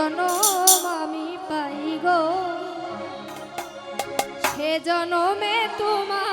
জনম আমি পাই গো। সে জনমে তোমার